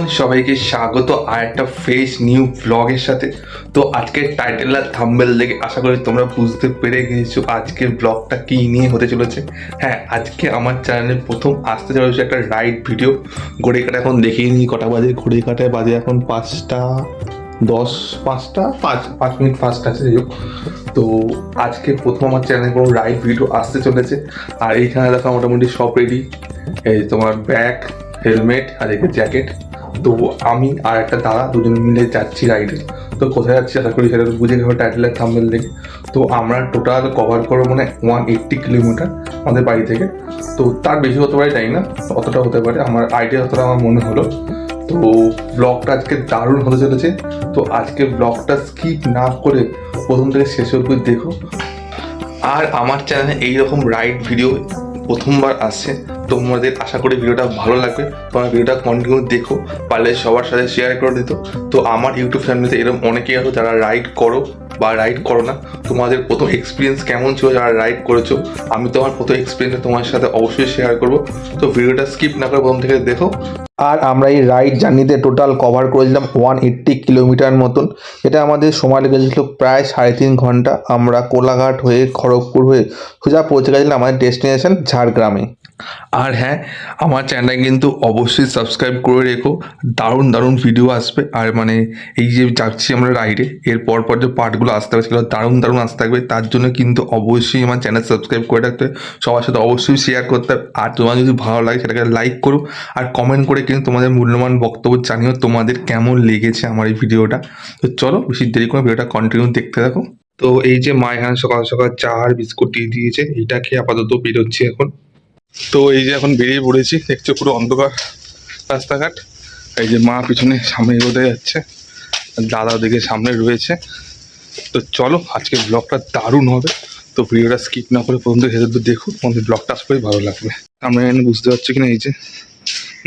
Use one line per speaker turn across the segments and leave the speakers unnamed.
বন্ধুগণ, সবাইকে স্বাগত। আর একটা ফ্রেশ নিউ ব্লগের সাথে। তো আজকের টাইটেল আর থাম্বেল দেখে আশা করি তোমরা বুঝতে পেরে গেছো আজকের ব্লগটা কি নিয়ে হতে চলেছে। হ্যাঁ আজকে আমার চ্যানেলে প্রথম আসতে চলেছে একটা রাইড ভিডিও ঘড়ি কাটা এখন দেখিয়ে নিই, কটা বাজে? ঘড়ি কাটায় বাজে এখন পাঁচটা দশ, পাঁচটা? পাঁচ পাঁচ মিনিট ফার্স্ট আছে, যাই তো আজকে প্রথম আমার চ্যানেলে কোনো রাইড ভিডিও আসতে চলেছে। আর এইখানে দেখা মোটামুটি সব রেডি এই তোমার ব্যাগ হেলমেট আর একে জ্যাকেট তো আমি আর একটা দাদা দুজন মিলে যাচ্ছি রাইডে তো কোথায় যাচ্ছি আশা করি সেটা বুঝে গেল টাইটেলের থাম্বেল দেখে। তো আমরা টোটাল কভার করব মানে ওয়ান এইট্টি কিলোমিটার আমাদের বাড়ি থেকে। তো তার বেশি হতে পারে জানি না, অতটা হতে পারে। আমার আইডিয়া অতটা আমার মনে হলো। তো ব্লগটা আজকে দারুণ হতে চলেছে। তো আজকে ব্লগটা স্কিপ না করে প্রথম থেকে শেষ অবধি দেখো। আর আমার চ্যানেলে এইরকম রাইড ভিডিও প্রথমবার আসছে। তোমাদের আশা করি ভিডিওটা ভালো লাগবে। তোমরা ভিডিওটা কন্টিনিউ দেখো, পারলে সবার সাথে শেয়ার করে দিত। তো আমার ইউটিউব ফ্যামিলিতে এরকম অনেকেই আছো যারা রাইড করো বা রাইড করো না। তোমাদের প্রথম এক্সপিরিয়েন্স কেমন ছিল যারা রাইড করেছ? আমি তো আমার প্রথম এক্সপিরিয়েন্স তোমার সাথে অবশ্যই শেয়ার করব। তো ভিডিওটা স্কিপ না করে প্রথম থেকে দেখো। আর আমরা এই রাইড জার্নিতে টোটাল কভার করেছিলাম ওয়ান এইট্টি কিলোমিটার মতন। এটা আমাদের সময় লেগেছিল প্রায় সাড়ে তিন ঘণ্টা। আমরা কোলাঘাট হয়ে খড়গপুর হয়ে সোজা পৌঁছে গেছিলাম আমাদের ডেস্টিনেশন ঝাড়গ্রামে। আর হ্যাঁ আমার চ্যানেল কিন্তু অবশ্যই সাবস্ক্রাইব করে রেখো। দারুণ দারুণ ভিডিও আসবে। আর মানে এই যে যাচ্ছি আমরা রাইডে এর পর পর যে পার্টগুলো আসতে হবে সেগুলো দারুণ দারুণ আসতে থাকবে। তার জন্য কিন্তু অবশ্যই আমার চ্যানেল সাবস্ক্রাইব করে রাখতে হবে। সবার সাথে অবশ্যই শেয়ার করতে হবে। আর তোমার যদি ভালো লাগে সেটাকে লাইক করো। আর কমেন্ট করে কিন্তু তোমাদের মূল্যবান বক্তব্য জানিও তোমাদের কেমন লেগেছে আমার এই ভিডিওটা তো চলো, বেশি দেরি করে ভিডিওটা কন্টিনিউ দেখতে থাকো। তো এই যে মা এখানে সকাল সকাল চা আর বিস্কুট দিয়ে দিয়েছে এটা খেয়ে আপাতত বেরোচ্ছি এখন। তো এই যে এখন বেরিয়ে পড়েছি দেখছ পুরো অন্ধকার রাস্তাঘাট। এই যে মা পিছনে সামনে এগোতে যাচ্ছে দাদা ওদিকে সামনে রয়েছে। তো চলো আজকে ব্লগটা দারুণ হবে। তো ভিডিওটা স্কিপ না করে প্রথম থেকে শেষ অবধি দেখো তোমাদের ব্লগটা আশা করি ভালো লাগবে। আমরা এখানে বুঝতে পারছি কিনা এই যে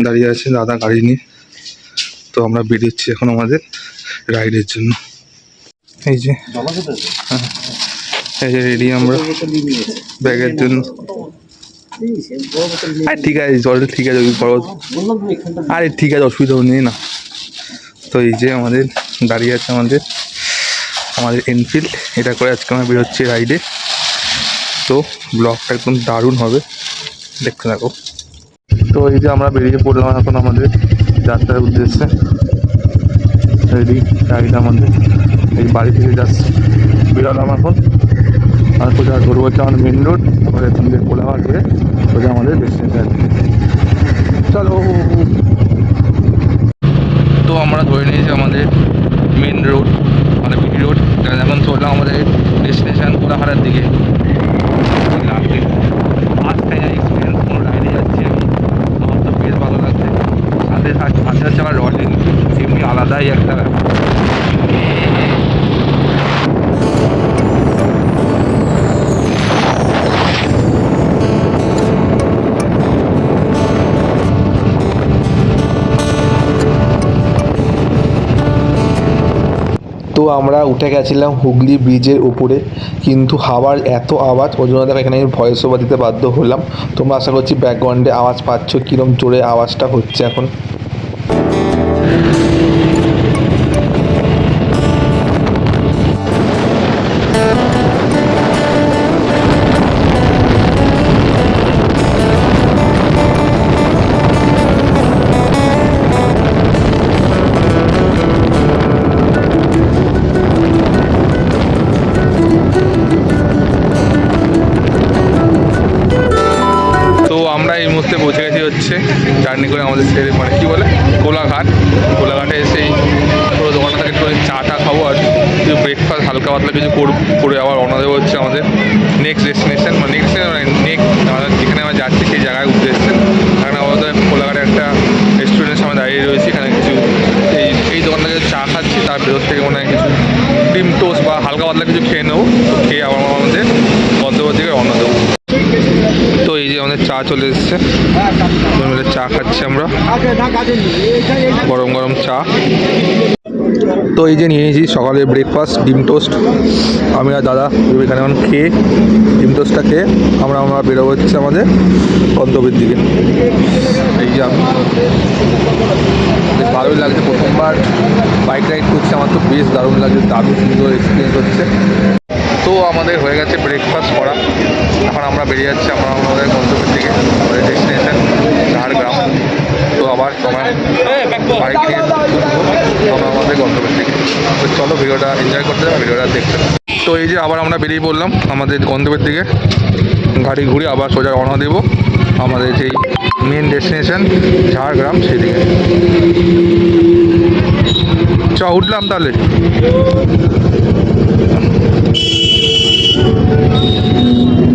দাঁড়িয়ে আছে দাদা গাড়ি নিয়ে। তো আমরা বেরিয়েছি এখন আমাদের রাইডের জন্য। এই যে হ্যাঁ। এই যে রেডি আমরা। ব্যাগের জন্য। আরে ঠিক আছে জলটা ঠিক আছে বড় আরে ঠিক আছে, অসুবিধা নেই না। তো এই যে আমাদের দাঁড়িয়ে আছে আমাদের আমাদের এনফিল্ড এটা করে আজকে আমরা বেরোচ্ছি রাইডে তো ব্লগটা একদম দারুণ হবে। দেখতে থাকো। তো এই যে আমরা বেরিয়ে পড়লাম এখন আমাদের যাত্রার উদ্দেশ্যে। রেডি গাড়িটা আমাদের এই বাড়ি থেকে যাচ্ছে বেরোলাম এখন। আর সোজা হচ্ছে মেন রোড আবার এখান থেকে কোলাঘাট হয়ে সোজা আমাদের ডেস্টিনেশন চলো। তো আমরা ধরে নিয়েছি আমাদের মেন রোড মানে বিটি রোড এখন চললাম আমাদের ডেস্টিনেশন কোলাঘাটের দিকে। আমরা উঠে গেছিলাম হুগলি ব্রিজের উপরে, কিন্তু হাওয়ার এত আওয়াজ ওই জন্য দেখো এখানে আমি ভয়েস ওভার দিতে বাধ্য হলাম। তোমরা আশা করছি ব্যাকগ্রাউন্ডে আওয়াজ পাচ্ছ কীরকম জোরে আওয়াজটা হচ্ছে এখন। আমরা এই মুহূর্তে পৌঁছে গেছি হচ্ছে জার্নি করে আমাদের সে মানে কী বলে, কোলাঘাট। কোলাঘাটে এসেই পুরো দোকানটা থেকে একটু চা টা খাব আর কিছু ব্রেকফাস্ট হালকা পাতলা কিছু করে আবার রওনা দেবো হচ্ছে আমাদের নেক্সট ডেস্টিনেশন মানে নেক্সট নেক্সট আমাদের যেখানে আমরা যাচ্ছি সেই জায়গায় উদ্দেশ্যে। এখানে আমাদের কোলাঘাটে একটা রেস্টুরেন্টের সামনে দাঁড়িয়ে রয়েছে, এখানে কিছু এই এই দোকানটা চা খাচ্ছি, তার ভেতর থেকে মনে হয় কিছু ডিম টোস্ট বা হালকা পাতলা কিছু খেয়ে নেব, খেয়ে আবার আমাদের গন্তব্যের দিকে রওনা দেবো আমাদের চা চলে এসছে। মিলে চা খাচ্ছি আমরা। গরম গরম চা। তো এই যে নিয়ে নিয়েছি সকালের ব্রেকফাস্ট ডিম টোস্ট আমি আর দাদা এখানে এখন খেয়ে ডিম টোস্টটা খেয়ে আমরা আমরা বেরোবো হচ্ছে আমাদের গন্তব্যের দিকে। এই যে আমি। ভালোই লাগছে প্রথমবার। বাইক রাইড করছি, আমার তো বেশ দারুণ লাগছে। দারুণ সুন্দর এক্সপিরিয়েন্স হচ্ছে। তো আমাদের হয়ে গেছে ব্রেকফাস্ট করা। এখন আমরা বেরিয়ে যাচ্ছি, আমরা আমাদের গন্তব্যের দিকে, আমাদের ডেস্টিনেশন ঝাড়গ্রাম। তো আবার তোমার বাইক নিয়ে আমাদের গন্তব্যের দিকে। তো চলো ভিডিওটা এনজয় করতে যাব ভিডিওটা দেখতে। তো এই যে আবার আমরা বেরিয়ে পড়লাম আমাদের গন্তব্যের দিকে। গাড়ি ঘুরে আবার সোজা রওনা দেবো আমাদের যেই মেন ডেস্টিনেশন ঝাড়গ্রাম সেদিকে। চ, উঠলাম তাহলে। Thank you.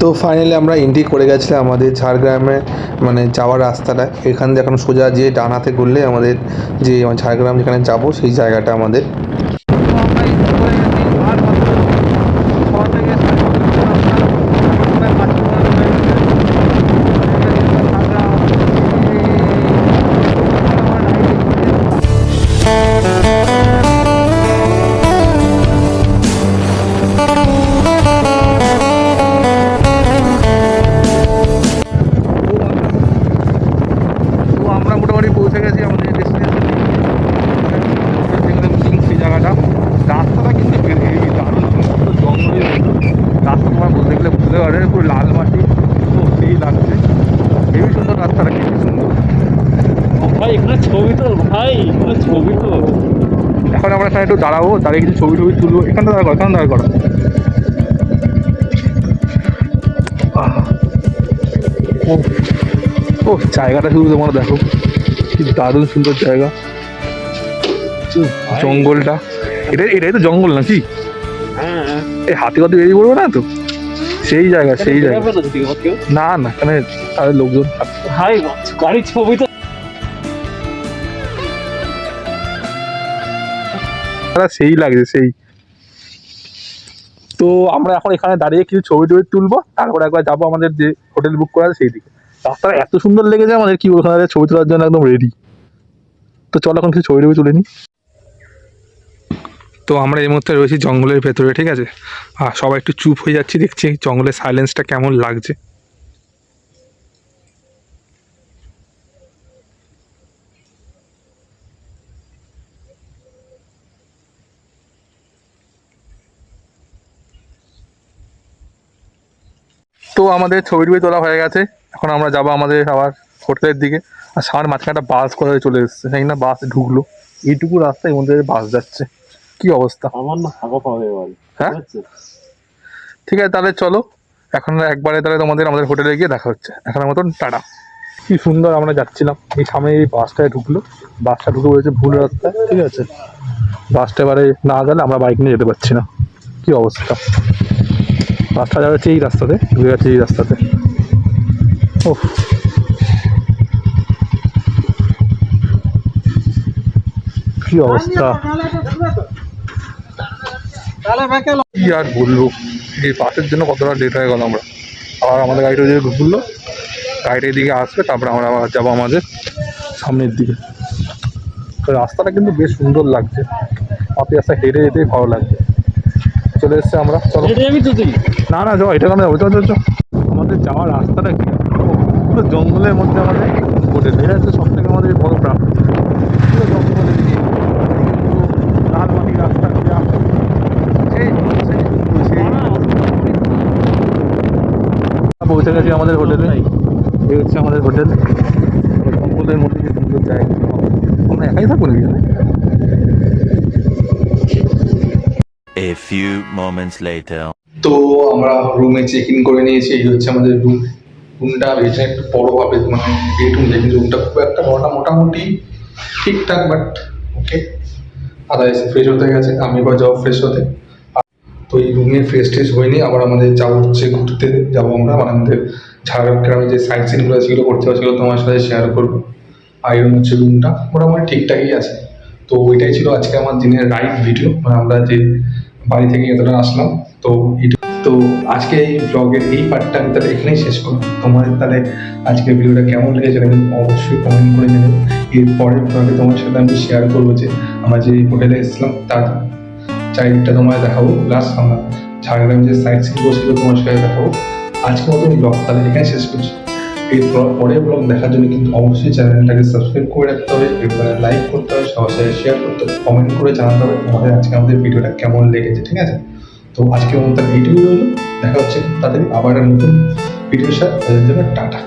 তো ফাইনালি আমরা এন্ট্রি করে গেছিলাম আমাদের ঝাড়গ্রামে মানে যাওয়ার রাস্তাটা। এখান দিয়ে এখন সোজা যে ডানাতে ঘুরলে আমাদের যে ঝাড়গ্রাম যেখানে যাব, সেই জায়গাটা আমাদের।
এখন
একটু দাঁড়াবো দাঁড়িয়ে কিছু ছবি টবি তুলবো। এখানটা দাঁড়া করো এখানে দাঁড়া করো। ও জায়গাটা শুধু তোমরা দেখো। কি দারুণ সুন্দর জায়গা। জঙ্গলটা। এটাই এটাই তো জঙ্গল নাকি? এই হাতি হাতি বেরিয়ে পড়বে না তো? সেই জায়গা সেই জায়গা। না না এখানে তাদের লোকজন।
ভাই গাড়ির ছবি তো
দাদা সেই লাগছে, সেই। তো আমরা এখন এখানে দাঁড়িয়ে কিছু ছবি টবি তুলবো, তারপরে একবার যাব আমাদের যে হোটেল বুক করা সেই দিকে রাস্তাটা এত সুন্দর লেগেছে আমাদের, কি ওখানে ছবি তোলার জন্য একদম রেডি তো চলো এখন কিছু ছবি টবি তুলে নিই। তো আমরা এই মুহূর্তে রয়েছি জঙ্গলের ভেতরে, ঠিক আছে? আর সবাই একটু চুপ হয়ে যাচ্ছি, দেখছি জঙ্গলের সাইলেন্সটা কেমন লাগছে। আমাদের ছবি টবি তোলা হয়ে গেছে। এখন আমরা যাব আমাদের আবার হোটেলের দিকে। আর সামনে মাঝখানে একটা বাস করে চলে এসেছে সেই না বাস ঢুকলো। এইটুকু রাস্তায় মধ্যে বাস যাচ্ছে। কি অবস্থা?
আমার না পাবে
হ্যাঁ? ঠিক আছে। তাহলে চলো। এখন একবারে তাহলে তোমাদের আমাদের হোটেলে গিয়ে দেখা হচ্ছে। এখন মতন টাটা। কি সুন্দর আমরা যাচ্ছিলাম। এই সামনে এই বাসটায় ঢুকলো। বাসটা ঢুকে বলেছে ভুল রাস্তায়। ঠিক আছে। বাসটা এবারে না গেলে আমরা বাইক নিয়ে যেতে পারছি না। কি অবস্থা? বাসটা যাচ্ছে এই রাস্তাতে ঢুকে যাচ্ছে এই রাস্তাতে। ও কি অবস্থা? কি আর বলব? এই বাসের জন্য কতটা লেট হয়ে গেল আমরা। আবার আমাদের গাড়িটা যদি ঘুরলো। গাড়িটা এদিকে আসবে, তারপরে আমরা আবার যাব আমাদের সামনের দিকে। রাস্তাটা কিন্তু বেশ সুন্দর লাগছে। আপনি রাস্তা হেঁটে যেতেই ভালো লাগছে। চলে এসছে আমরা, চলো। না না যাও এটা কেন যাব চল চল চল। আমাদের যাওয়ার রাস্তাটা কি? পুরো জঙ্গলের মধ্যে আমাদের হোটেল এটা হচ্ছে সব থেকে আমাদের বড় প্রাপ্তি পুরো জঙ্গলের দিকে। পুরো লাল মাটির রাস্তা পৌঁছে গেছি আমাদের হোটেলে। এই হচ্ছে আমাদের হোটেল। জঙ্গলের মধ্যে যে সুন্দর জায়গা আমরা একাই থাকব নাকি
A few moments later.
তো আমরা রুমে চেক ইন করে নিয়েছি, এই হচ্ছে আমাদের রুম রুমটা বেশি একটু বড় হবে মানে বেডরুম দেখি রুমটা খুব একটা বড়টা মোটামুটি ঠিকঠাক বাট ওকে আদা এসে ফ্রেশ হতে গেছে, আমি এবার যাব ফ্রেশ হতে। তো এই রুমে ফ্রেশ ট্রেশ হয়নি, আবার আমাদের যাব হচ্ছে ঘুরতে, যাব আমরা মানে আমাদের ঝাড়গ্রামে যে সাইট সিনগুলো সেগুলো করতে সেগুলো তোমার সাথে শেয়ার করব। এই হচ্ছে রুমটা মোটামুটি ঠিকঠাকই আছে। তো ওইটাই ছিল আজকে আমার দিনের রাইট ভিডিও মানে আমরা যে বাড়ি থেকে এতটা আসলাম। তো এটা তো আজকে এই ব্লগের এই পার্টটা আমি তাহলে এখানেই শেষ করব তোমাদের তাহলে আজকে ভিডিওটা কেমন লেগেছে কিন্তু অবশ্যই কমেন্ট করে জানাবে এর পরের ব্লগে তোমার সাথে আমি শেয়ার করব যে, আমরা যে হোটেলে এসেছিলাম, তার চারিদিকটা তোমার দেখাবো। প্লাস আমরা ঝাড়গ্রাম যে সাইট সিন সেগুলো তোমার সাথে দেখাবো। আজকে মতন ব্লগ তাহলে এখানে শেষ করছি। এই পরের ব্লগ দেখার জন্য কিন্তু অবশ্যই চ্যানেলটাকে সাবস্ক্রাইব করে রাখতে হবে, এরপরে লাইক করতে হবে, সবার সাথে শেয়ার করতে হবে কমেন্ট করে জানাতে হবে তোমাদের আজকে আমাদের ভিডিওটা কেমন লেগেছে, ঠিক আছে? তো আজকে মতো ভিডিও দেখা হচ্ছে তাদের আবার নতুন ভিডিওর সাথে, তাদের জন্য টাটা।